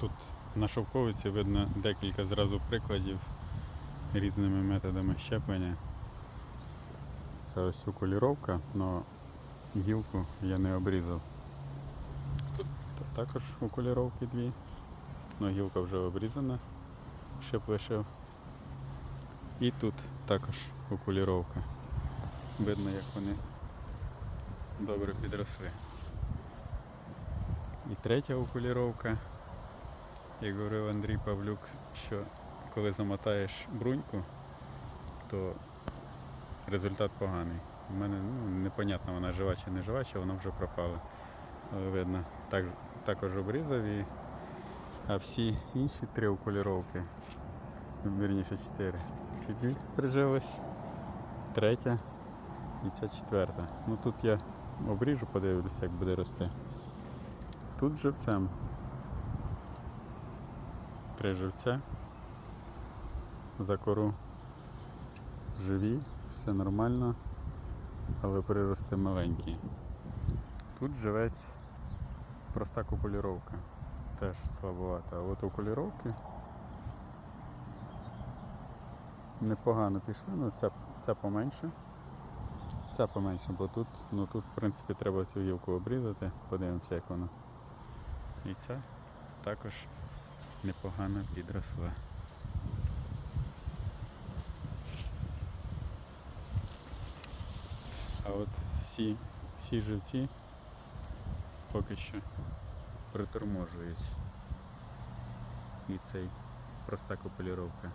Тут на шовковиці видно декілька зразу прикладів різними методами щеплення. Це ось окуліровка, але гілку я не обрізав. Тут також окуліровки дві, але гілка вже обрізана, шип лишив. І тут також окуліровка. Видно, як вони добре підросли. І третя окуліровка, як говорив Андрій Павлюк, що коли замотаєш бруньку, то результат поганий. У мене ну, непонятно, вона жива чи не жива, чи вона вже пропала. Але видно, так, також обрізав і. А всі інші три окуліровки, вірніше чотири, ці дві третя і ця четверта. Ну тут я обріжу, подивлюся, як буде рости. Тут живцем. Три живця. За кору живі, все нормально, але прирости маленькі. Тут живець проста купуліровка. Теж слабовата. А от окуліровки непогано пішли, ну це, це поменше. Це поменше, бо тут, ну тут, в принципі, треба цю гілку обрізати, подивимося, як воно. І ця також непогано підросла. А от всі, всі живці поки що приторможують. І цей проста копуліровка.